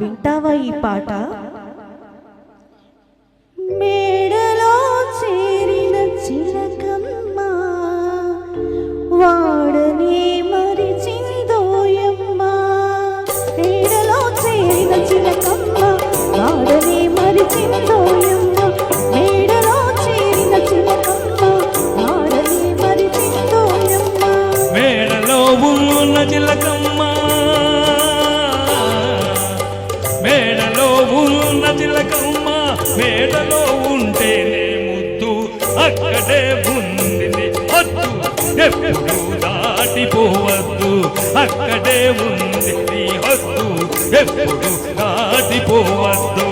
వింటావా ఈ పాట? మేడలో ఉంటేనే ముద్దు అక్కడే ఉంది వద్దు ఎప్పుడు దాటిపోవద్దు అక్కడే ఉంది నీ హద్దు ఎప్పుడు దాటిపోవద్దు.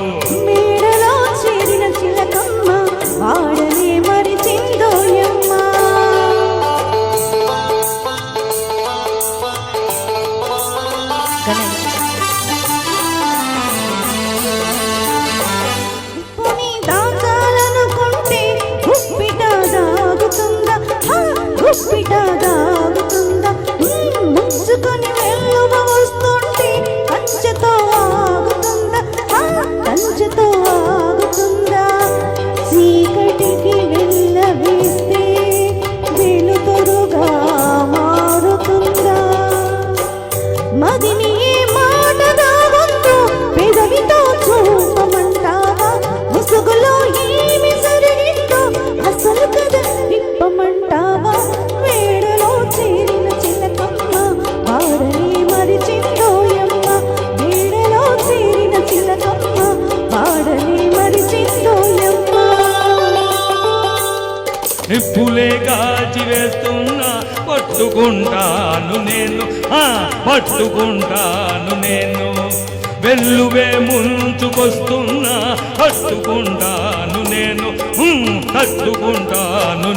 నిప్పులే కాచి వేస్తున్నా పట్టుకుంటాను నేను. పట్టుకుంటాను నేను. వెల్లువే ముంచుకొస్తున్నా పట్టుకుంటాను నేను. హ్మ్,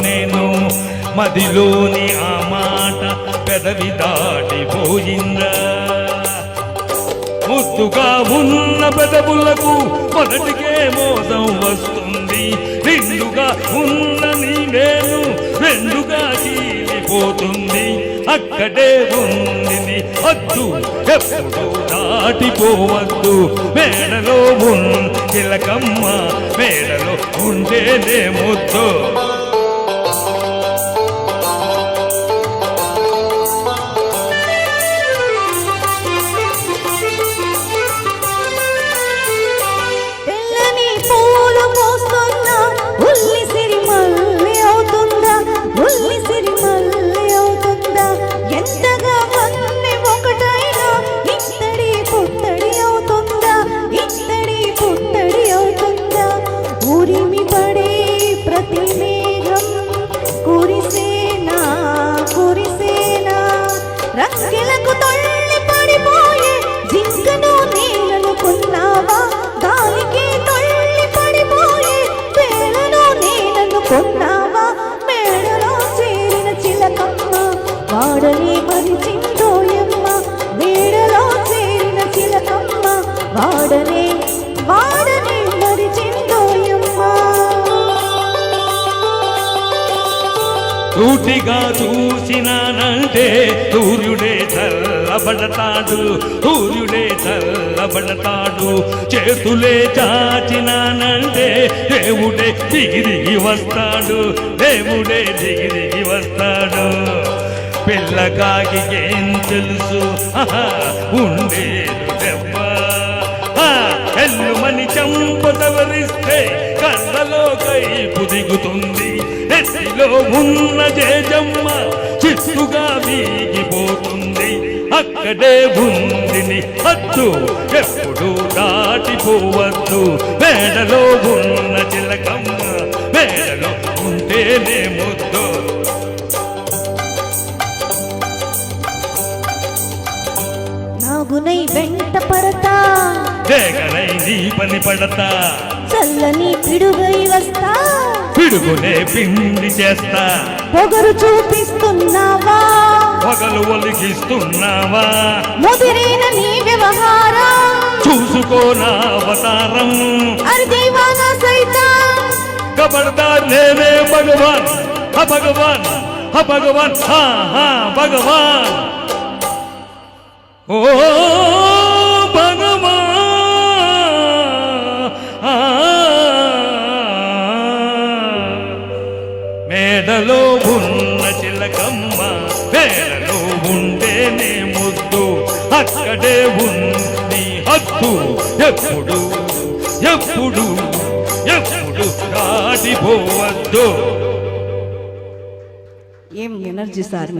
నేను. మదిలోని ఆ మాట పెదవి దాటిపోయిందా ముద్దుగా ఉన్న పెదవులకు మొదటికే మోసం వస్తుంది. ఉన్నని నేను రెండుగా చీలిపోతుంది. అక్కడే ఉంది వద్దు ఎప్పుడు దాటిపోవద్దు. మేడలో ఉన్ చిలకమ్మ మేడలో ఉండేనే ముద్దు. సూటిగా చూసినానంటే సూర్యుడే చల్లబడతాడు సూర్యుడే చల్లబడతాడు. చేతులే చాచినానంటే దేవుడే దిగి వస్తాడు దేవుడే దిగి వస్తాడు. పిల్లకాకి ఏం తెలుసు? ఆహా, ఉండేదు దెబ్బ. ఆ, ఎల్లుమని చంప సవరిస్తే కళ్ళలో కైపు దిగుతుంది నెత్తిలో ఉన్న జేజమ్మ చిట్టుగా వీగిపోతుంది. అక్కడే ఉంది నీ హద్దు ఎప్పుడు దాటిపోవద్దు. మేడలో ఉన్న చిలకమ్మ మేడలో ఉంటేనే ముద్దు. నాగునై వెంట పడతా. వేగనై దీపని పడతా. చల్లని పిడుగై వస్తా. పిడుగునే పిండి చేస్తా. పొగరు చూపిస్తున్నావా? పొగలు ఒలిగిస్తున్నావా? ముదిరిన నీ వ్యవహారం. చూసుకోనా అవతారం. అరే దేవానా సైతం కబడదార్ నేనే భగవాన్. హ భగవాన్ హ భగవాన్. హా హా భగవాన్. ఓ ఉంది హక్కు ఎప్పుడు ఎప్పుడు ఎప్పుడు దాటిపోవద్దు. ఏం ఎనర్జీ సార్